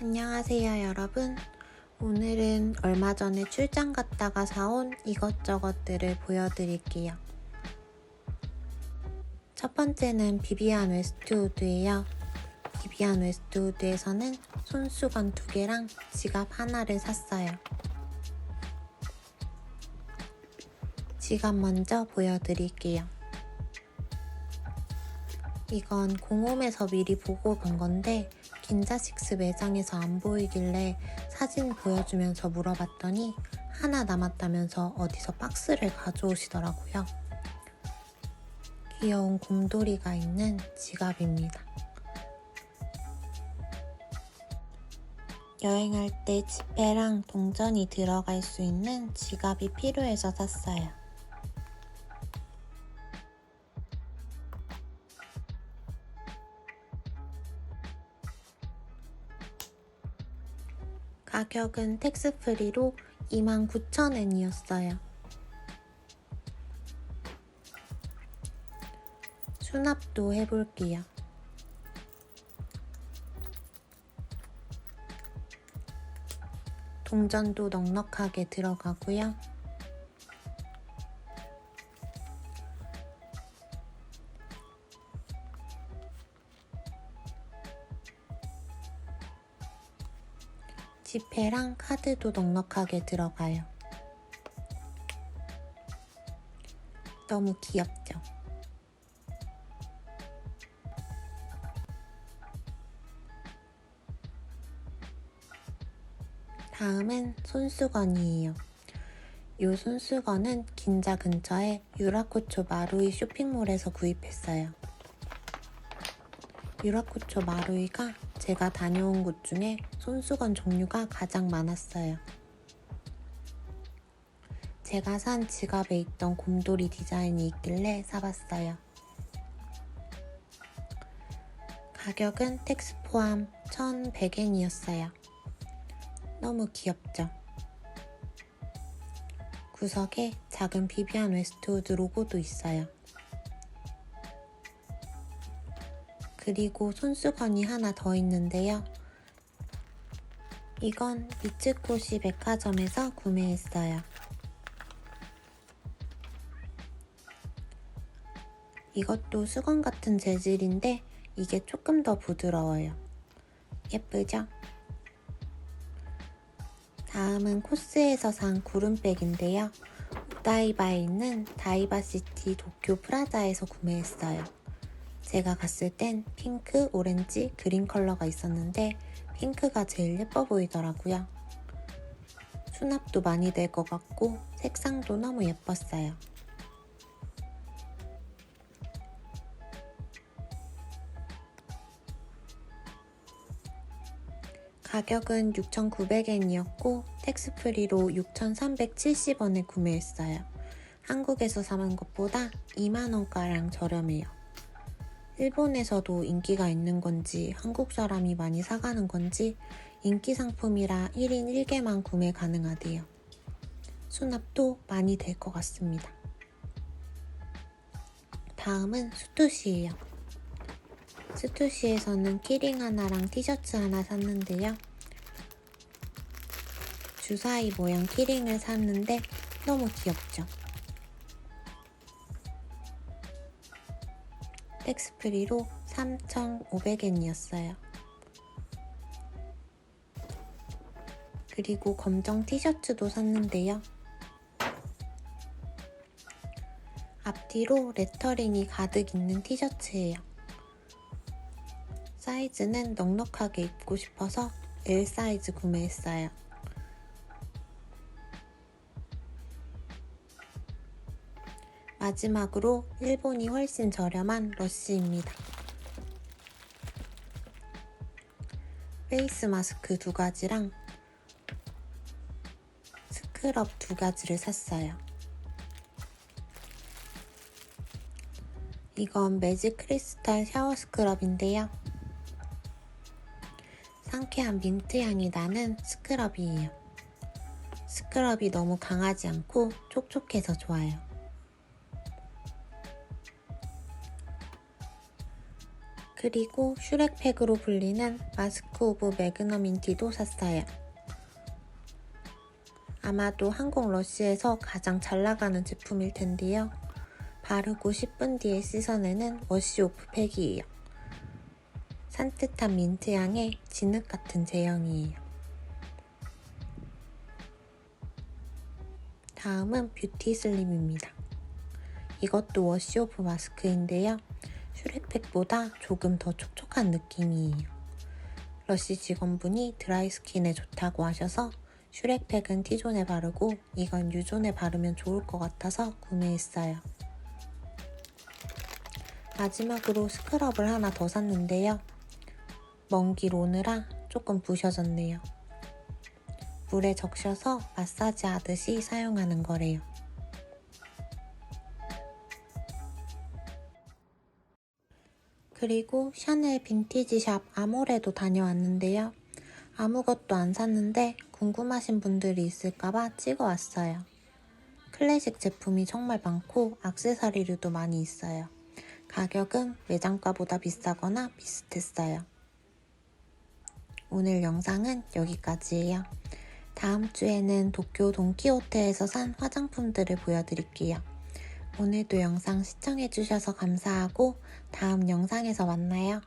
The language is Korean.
안녕하세요, 여러분. 오늘은 얼마 전에 출장 갔다가 사온 이것저것들을 보여드릴게요. 첫 번째는 비비안 웨스트우드예요. 비비안 웨스트우드에서는 손수건 두 개랑 지갑 하나를 샀어요. 지갑 먼저 보여드릴게요. 이건 공홈에서 미리 보고 간 건데 긴자식스 매장에서 안 보이길래 사진 보여주면서 물어봤더니 하나 남았다면서 어디서 박스를 가져오시더라고요. 귀여운 곰돌이가 있는 지갑입니다. 여행할 때 지폐랑 동전이 들어갈 수 있는 지갑이 필요해서 샀어요. 가격은 텍스프리로 29,000엔이었어요. 수납도 해볼게요. 동전도 넉넉하게 들어가고요. 지폐랑 카드도 넉넉하게 들어가요. 너무 귀엽죠? 다음은 손수건이에요. 이 손수건은 긴자 근처에 유라코초 마루이 쇼핑몰에서 구입했어요. 유라코초 마루이가 제가 다녀온 곳 중에 손수건 종류가 가장 많았어요. 제가 산 지갑에 있던 곰돌이 디자인이 있길래 사봤어요. 가격은 텍스 포함 1,100엔이었어요. 너무 귀엽죠? 구석에 작은 비비안 웨스트우드 로고도 있어요. 그리고 손수건이 하나 더 있는데요. 이건 미츠코시 백화점에서 구매했어요. 이것도 수건 같은 재질인데 이게 조금 더 부드러워요. 예쁘죠? 다음은 코스에서 산 구름백인데요. 오다이바에 있는 다이바시티 도쿄 프라자에서 구매했어요. 제가 갔을 땐 핑크, 오렌지, 그린 컬러가 있었는데 핑크가 제일 예뻐 보이더라고요. 수납도 많이 될 것 같고 색상도 너무 예뻤어요. 가격은 6,900엔이었고 텍스프리로 6,370원에 구매했어요. 한국에서 사는 것보다 2만원가량 저렴해요. 일본에서도 인기가 있는 건지 한국 사람이 많이 사가는 건지 인기 상품이라 1인 1개만 구매 가능하대요. 수납도 많이 될 것 같습니다. 다음은 수투시예요. 스투시에서는 키링 하나랑 티셔츠 하나 샀는데요. 주사위 모양 키링을 샀는데 너무 귀엽죠? 텍스프리로 3,500엔이었어요. 그리고 검정 티셔츠도 샀는데요. 앞뒤로 레터링이 가득 있는 티셔츠예요. 사이즈는 넉넉하게 입고 싶어서 L 사이즈 구매했어요. 마지막으로 일본이 훨씬 저렴한 러쉬입니다. 페이스 마스크 두 가지랑 스크럽 두 가지를 샀어요. 이건 매직 크리스탈 샤워 스크럽인데요. 상쾌한 민트 향이 나는 스크럽이에요. 스크럽이 너무 강하지 않고 촉촉해서 좋아요. 그리고 슈렉팩으로 불리는 마스크 오브 매그넘 인티도 샀어요. 아마도 한국 러쉬에서 가장 잘 나가는 제품일 텐데요. 바르고 10분 뒤에 씻어내는 워시 오프 팩이에요. 산뜻한 민트 향의 진흙 같은 제형이에요. 다음은 뷰티 슬림입니다. 이것도 워시 오프 마스크인데요. 슈렉팩보다 조금 더 촉촉한 느낌이에요. 러쉬 직원분이 드라이 스킨에 좋다고 하셔서 슈렉팩은 T존에 바르고 이건 U존에 바르면 좋을 것 같아서 구매했어요. 마지막으로 스크럽을 하나 더 샀는데요. 먼 길 오느라 조금 부셔졌네요. 물에 적셔서 마사지 하듯이 사용하는 거래요. 그리고 샤넬 빈티지 샵 아모레도 다녀왔는데요. 아무것도 안 샀는데 궁금하신 분들이 있을까봐 찍어왔어요. 클래식 제품이 정말 많고 악세사리류도 많이 있어요. 가격은 매장가보다 비싸거나 비슷했어요. 오늘 영상은 여기까지예요. 다음 주에는 도쿄 돈키호테에서 산 화장품들을 보여드릴게요. 오늘도 영상 시청해주셔서 감사하고 다음 영상에서 만나요.